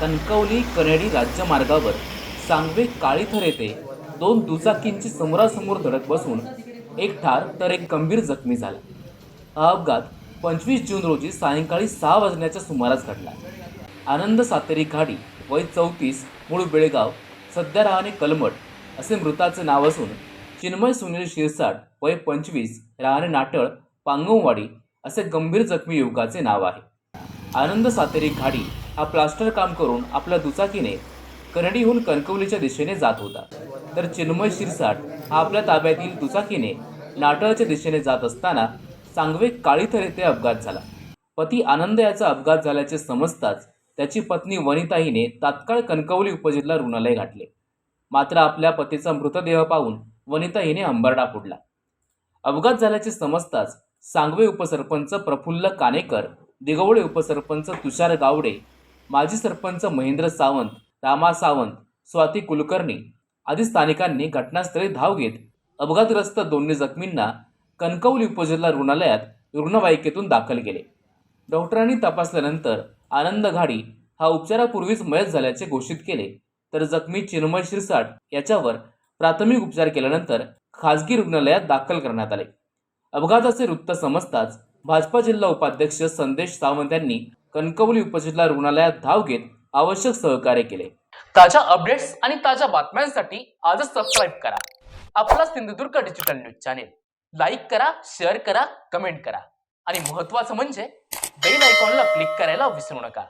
Kankavli Kennedy राज्यमार्गावर Sangve काळीथर येथे दोन दुचाकींची समोरासमोर धडक बसून एक ठार तर एक गंभीर जखमी झाला. हा अपघात पंचवीस जून रोजी सायंकाळी सहा वाजण्याच्या सुमारास घडला. आनंद सातेरी घाडी वय चौतीस मूळ बेळगाव सध्या राहणे कलमट असे मृताचे नाव असून चिन्मय सुनील शिरसाट वय पंचवीस राहणे नाटळ पांगववाडी असे गंभीर जखमी युवकाचे नाव आहे. आनंद सातेरी घाडी हा प्लास्टर काम करून आपल्या दुचाकीने करडीहून कणकवलीच्या दिशेने जात होता. तर चिन्मय शिरसाट हा आपल्या ताब्यातील दुचाकीने नाटळच्या दिशेने जात असताना सांगवे काळीथर येथे अपघात झाला. पती आनंद याचा अपघात झाल्याचे समजताच त्याची पत्नी वनिता हिने तात्काळ कणकवली उपजिल्हा रुग्णालय गाठले. मात्र आपल्या पतीचा मृतदेह पाहून वनिता हिने अंबरडा फोडला. अपघात झाल्याचे समजताच सांगवे उपसरपंच प्रफुल्ल कानेकर दिगवळे उपसरपंच तुषार गावडे माजी सरपंच महेंद्र सावंत रामा सावंत स्वाती कुलकर्णी आदी स्थानिकांनी घटनास्थळी धाव घेत अपघातग्रस्त दोन्ही जखमींना कणकवली उपजिल्हा रुग्णालयात रुग्णवाहिकेतून दाखल केले. डॉक्टरांनी तपासल्यानंतर आनंद घाडी हा उपचारापूर्वीच मयत झाल्याचे घोषित केले. तर जखमी चिन्मय शिरसाट याच्यावर प्राथमिक उपचार केल्यानंतर खासगी रुग्णालयात दाखल करण्यात आले. अपघाताचे वृत्त समजताच भाजपा जिल्हा उपाध्यक्ष संदेश सावंत यांनी कणकवली उपजिल्हा रुग्णालयात धाव घेत आवश्यक सहकार्य केले. ताज्या अपडेट्स आणि ताज्या बातम्यांसाठी आजच सबस्क्राईब करा. आपला Sindhudurg digital news channel like करा शेअर करा कमेंट करा. आणि महत्त्वाचं म्हणजे बेल आयकॉनला क्लिक करायला विसरू नका.